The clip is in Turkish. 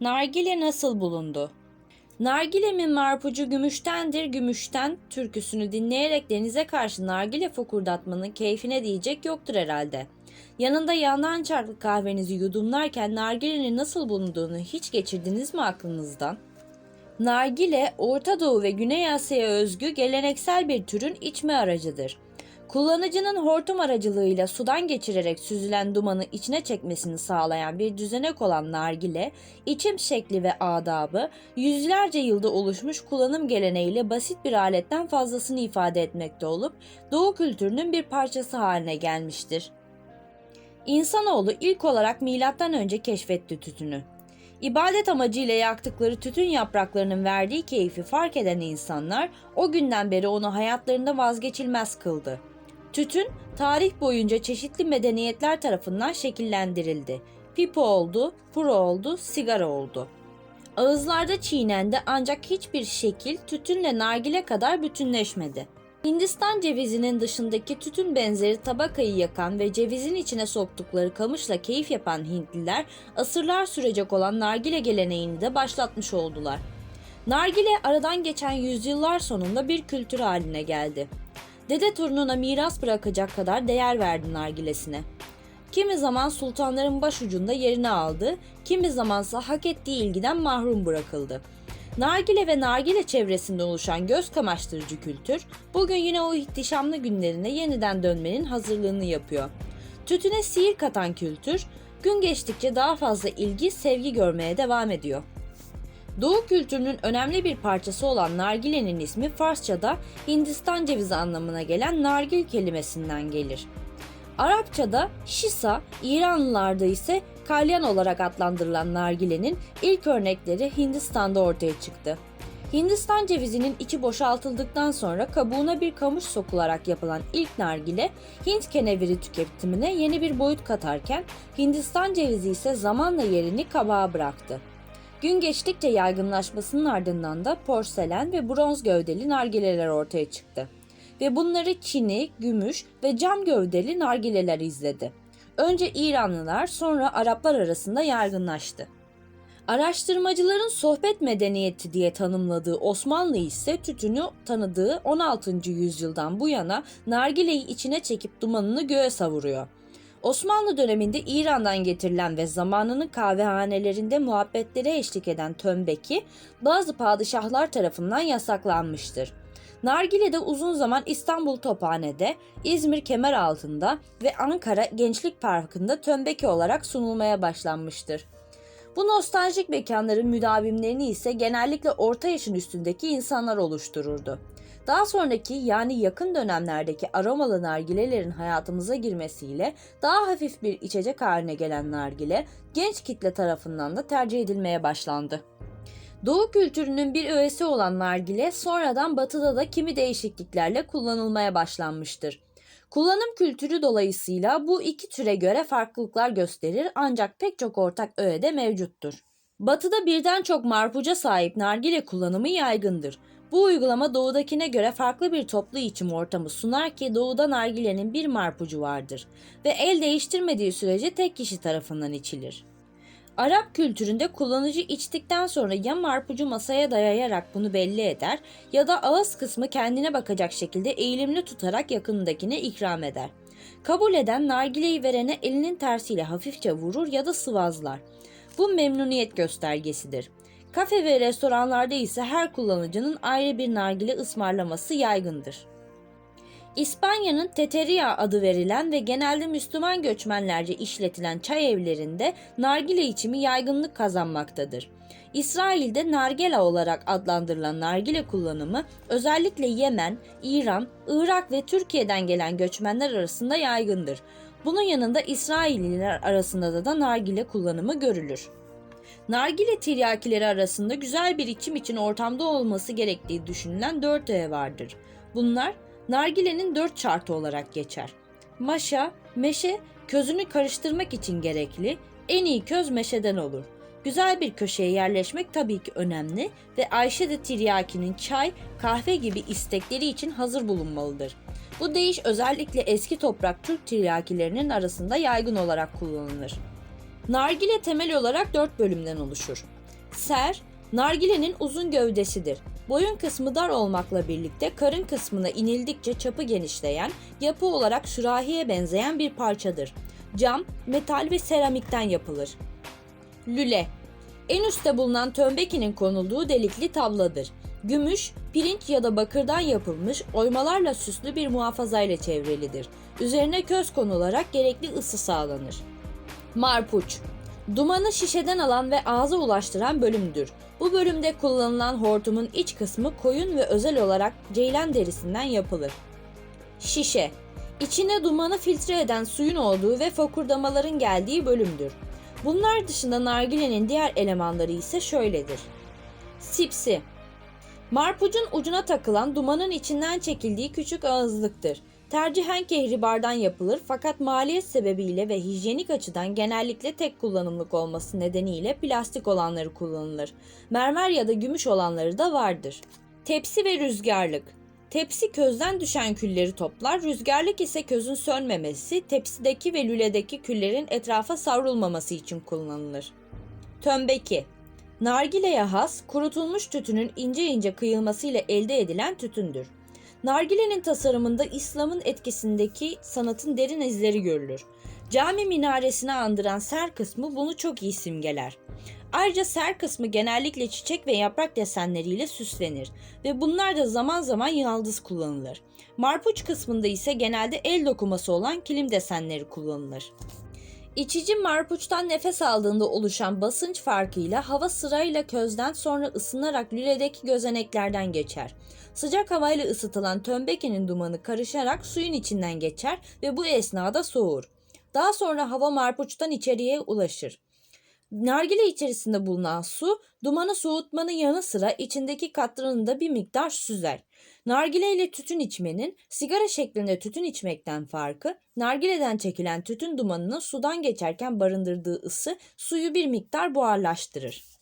Nargile nasıl bulundu? Nargilemin marpucu gümüştendir gümüşten türküsünü dinleyerek denize karşı nargile fokurdatmanın keyfine diyecek yoktur herhalde. Yanında yandan çarklı kahvenizi yudumlarken nargilenin nasıl bulunduğunu hiç geçirdiniz mi aklınızdan? Nargile, Orta Doğu ve Güney Asya'ya özgü geleneksel bir türün içme aracıdır. Kullanıcının hortum aracılığıyla sudan geçirerek süzülen dumanı içine çekmesini sağlayan bir düzenek olan nargile, içim şekli ve adabı yüzlerce yılda oluşmuş kullanım geleneğiyle basit bir aletten fazlasını ifade etmekte olup Doğu kültürünün bir parçası haline gelmiştir. İnsanoğlu ilk olarak milattan önce keşfetti tütünü. İbadet amacıyla yaktıkları tütün yapraklarının verdiği keyfi fark eden insanlar o günden beri onu hayatlarında vazgeçilmez kıldı. Tütün tarih boyunca çeşitli medeniyetler tarafından şekillendirildi. Pipo oldu, puro oldu, sigara oldu. Ağızlarda çiğnendi ancak hiçbir şekil tütünle nargile kadar bütünleşmedi. Hindistan cevizinin dışındaki tütün benzeri tabakayı yakan ve cevizin içine soktukları kamışla keyif yapan Hintliler asırlar sürecek olan nargile geleneğini de başlatmış oldular. Nargile aradan geçen yüzyıllar sonunda bir kültür haline geldi. Dede torununa miras bırakacak kadar değer verdi nargilesine. Kimi zaman sultanların başucunda yerini aldı, kimi zamansa hak ettiği ilgiden mahrum bırakıldı. Nargile ve nargile çevresinde oluşan göz kamaştırıcı kültür bugün yine o ihtişamlı günlerine yeniden dönmenin hazırlığını yapıyor. Tütüne sihir katan kültür gün geçtikçe daha fazla ilgi, sevgi görmeye devam ediyor. Doğu kültürünün önemli bir parçası olan nargilenin ismi Farsçada Hindistan cevizi anlamına gelen nargil kelimesinden gelir. Arapçada şisa, İranlılarda ise kalyan olarak adlandırılan nargilenin ilk örnekleri Hindistan'da ortaya çıktı. Hindistan cevizinin içi boşaltıldıktan sonra kabuğuna bir kamış sokularak yapılan ilk nargile Hint keneviri tüketimine yeni bir boyut katarken Hindistan cevizi ise zamanla yerini kabağa bıraktı. Gün geçtikçe yaygınlaşmasının ardından da porselen ve bronz gövdeli nargileler ortaya çıktı. Ve bunları çini, gümüş ve cam gövdeli nargileler izledi. Önce İranlılar sonra Araplar arasında yaygınlaştı. Araştırmacıların sohbet medeniyeti diye tanımladığı Osmanlı ise tütünü tanıdığı 16. yüzyıldan bu yana nargileyi içine çekip dumanını göğe savuruyor. Osmanlı döneminde İran'dan getirilen ve zamanının kahvehanelerinde muhabbetlere eşlik eden tömbeki bazı padişahlar tarafından yasaklanmıştır. Nargile de uzun zaman İstanbul Tophane'de, İzmir Kemeraltı'nda ve Ankara Gençlik Parkı'nda tömbeki olarak sunulmaya başlanmıştır. Bu nostaljik mekanların müdavimlerini ise genellikle orta yaşın üstündeki insanlar oluştururdu. Daha sonraki yani yakın dönemlerdeki aromalı nargilelerin hayatımıza girmesiyle daha hafif bir içecek haline gelen nargile genç kitle tarafından da tercih edilmeye başlandı. Doğu kültürünün bir öğesi olan nargile sonradan batıda da kimi değişikliklerle kullanılmaya başlanmıştır. Kullanım kültürü dolayısıyla bu iki türe göre farklılıklar gösterir ancak pek çok ortak öğe de mevcuttur. Batıda birden çok marpuca sahip nargile kullanımı yaygındır. Bu uygulama doğudakine göre farklı bir toplu içim ortamı sunar ki doğuda nargilenin bir marpucu vardır ve el değiştirmediği sürece tek kişi tarafından içilir. Arap kültüründe kullanıcı içtikten sonra ya marpucu masaya dayayarak bunu belli eder ya da ağız kısmı kendine bakacak şekilde eğilimli tutarak yakındakine ikram eder. Kabul eden nargileyi verene elinin tersiyle hafifçe vurur ya da sıvazlar. Bu memnuniyet göstergesidir. Kafe ve restoranlarda ise her kullanıcının ayrı bir nargile ısmarlaması yaygındır. İspanya'nın Teteria adı verilen ve genelde Müslüman göçmenlerce işletilen çay evlerinde nargile içimi yaygınlık kazanmaktadır. İsrail'de nargela olarak adlandırılan nargile kullanımı özellikle Yemen, İran, Irak ve Türkiye'den gelen göçmenler arasında yaygındır. Bunun yanında İsrailliler arasında da, da nargile kullanımı görülür. Nargile tiryakileri arasında güzel bir içim için ortamda olması gerektiği düşünülen dört öğe vardır. Bunlar nargilenin dört şartı olarak geçer. Maşa, meşe, közünü karıştırmak için gerekli, en iyi köz meşeden olur. Güzel bir köşeye yerleşmek tabii ki önemli ve Ayşe de Tiryaki'nin çay, kahve gibi istekleri için hazır bulunmalıdır. Bu deyiş özellikle eski toprak Türk tiryakilerinin arasında yaygın olarak kullanılır. Nargile temel olarak dört bölümden oluşur. Ser, nargilenin uzun gövdesidir. Boyun kısmı dar olmakla birlikte karın kısmına inildikçe çapı genişleyen, yapı olarak sürahiye benzeyen bir parçadır. Cam, metal ve seramikten yapılır. Lüle En üstte bulunan tömbekinin konulduğu delikli tabladır. Gümüş, pirinç ya da bakırdan yapılmış oymalarla süslü bir muhafazayla çevrilidir. Üzerine köz konularak gerekli ısı sağlanır. Marpuç Dumanı şişeden alan ve ağza ulaştıran bölümdür. Bu bölümde kullanılan hortumun iç kısmı koyun ve özel olarak ceylan derisinden yapılır. Şişe İçine dumanı filtre eden suyun olduğu ve fokurdamaların geldiği bölümdür. Bunlar dışında nargilenin diğer elemanları ise şöyledir. Sipsi Marpucun ucuna takılan dumanın içinden çekildiği küçük ağızlıktır. Tercihen kehribardan yapılır fakat maliyet sebebiyle ve hijyenik açıdan genellikle tek kullanımlık olması nedeniyle plastik olanları kullanılır. Mermer ya da gümüş olanları da vardır. Tepsi ve rüzgarlık Tepsi közden düşen külleri toplar, rüzgarlık ise közün sönmemesi, tepsideki ve lüledeki küllerin etrafa savrulmaması için kullanılır. Tömbeki Nargileye has, kurutulmuş tütünün ince ince kıyılmasıyla elde edilen tütündür. Nargilenin tasarımında İslam'ın etkisindeki sanatın derin izleri görülür. Cami minaresini andıran ser kısmı bunu çok iyi simgeler. Ayrıca ser kısmı genellikle çiçek ve yaprak desenleriyle süslenir ve bunlar da zaman zaman yaldız kullanılır. Marpuç kısmında ise genelde el dokuması olan kilim desenleri kullanılır. İçici marpuçtan nefes aldığında oluşan basınç farkıyla hava sırayla közden sonra ısınarak lüledeki gözeneklerden geçer. Sıcak havayla ısıtılan tömbekenin dumanı karışarak suyun içinden geçer ve bu esnada soğur. Daha sonra hava marpuçtan içeriye ulaşır. Nargile içerisinde bulunan su dumanı soğutmanın yanı sıra içindeki katranı da bir miktar süzer. Nargile ile tütün içmenin sigara şeklinde tütün içmekten farkı, nargileden çekilen tütün dumanının sudan geçerken barındırdığı ısı suyu bir miktar buharlaştırır.